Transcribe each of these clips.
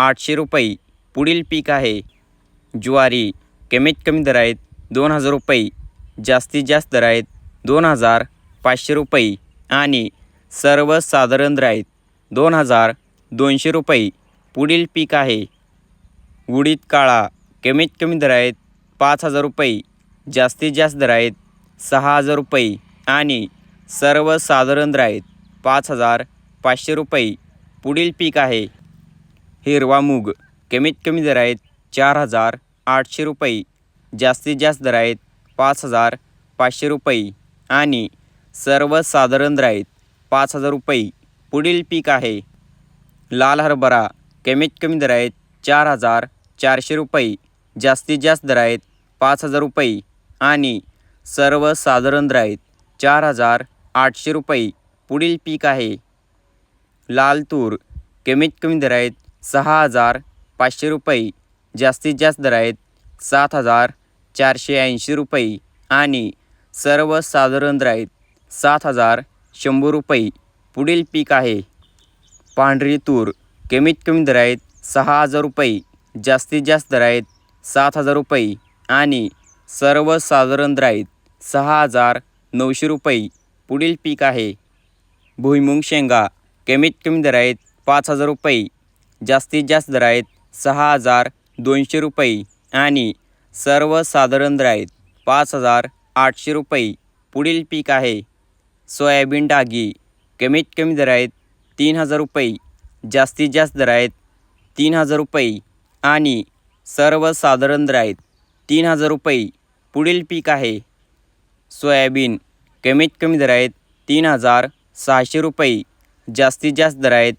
आठशे रुपये. पुढील पीक आहे. ज्वारी कमीत कमी दर आहेत दोन हजार रुपये. जास्तीत जास्त दर आहेत दोन हजार पाचशे रुपये. आणि सर्वसाधारण दर आहेत दोन हजार दोनशे रुपये. पुढील पीक आहे. उडीद काळा कमीत कमी दर आहेत पाच हजार रुपये. जास्तीत जास्त दर आहेत सहा हजार रुपये. आणि सर्वसाधारण दर आहेत पाच हजार पाचशे रुपये. पुढील पीक आहे. हिरवा मूग. कमीत कमी दर आहेत चार हजार आठशे रुपये. जास्तीत जास्त दर आहेत पाच हजार पाचशे रुपये. आणि सर्वसाधारण दर आहेत पाच हजार रुपये. पुढील पीक आहे लाल हरभरा. कमीत कमी दर आहेत चार हजार चारशे रुपये. जास्तीत जास्त दर आहेत पाच हजार रुपये. आणि सर्वसाधारण दर आहेत चार हजार आठशे रुपये. पुढील पीक आहे लाल तूर. कमीत कमी दर आहेत सहा हजार पाचशे रुपये. जास्तीत जास्त दर आहेत सात हजार चारशे ऐंशी रुपये आणि सर्वसाधारण दर आहेत सात हजार शंभर रुपये. पुढील पीक आहे. पांढरी तूर. कमीत कमी दर आहेत सहा हजार रुपये. जास्तीत जास्त दर आहेत सात हजार रुपये आणि सर्वसाधारण दर आहेत सहा हजार नऊशे रुपये. पुढील पीक आहे. भुईमुंग शेंगा. कमीत कमी दर आहेत पाच हजार रुपये. जास्तीत जास्त दर आहेत सहा हजार दोनशे रुपये आणि सर्वसाधारण दर आहेत पाच हजार आठशे रुपये पुढील पीक आहे. सोयाबीन डागी कमीत कमी दर आहेत तीन हजार रुपये जास्तीत जास्त दर आहेत तीन हजार रुपये आणि सर्वसाधारण दर आहेत तीन हजार रुपये पुढील पीक आहे. सोयाबीन कमीत कमी दर आहेत तीन हजार सहाशे रुपये जास्तीत जास्त दर आहेत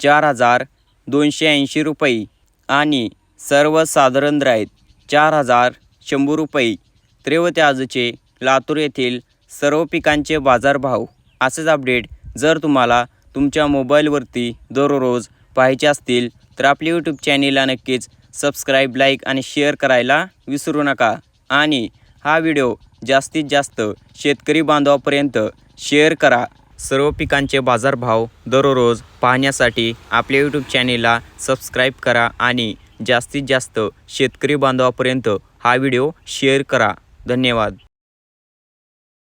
चार हजार दोनशे ऐंशी रुपये आणि सर्वसाधारण दर चार हजार शंभर रुपये. त्रेवते आजचे लातूर येथील सर्व पिकांचे बाजारभाव असेच अपडेट. जर तुम्हाला तुमच्या मोबाईलवरती दररोज पाहायचे असतील तर आपल्या यूट्यूब चॅनेलला नक्कीच सबस्क्राईब लाईक आणि शेअर करायला विसरू नका. आणि हा व्हिडिओ जास्तीत जास्त शेतकरी बांधवापर्यंत शेअर करा. सर्व पिकांचे बाजारभाव दररोज पाहण्यासाठी आपल्या यूट्यूब चॅनेलला सबस्क्राईब करा आणि जास्तीत जास्त शेतकरी बांधवापर्यंत हा व्हिडिओ शेअर करा. धन्यवाद.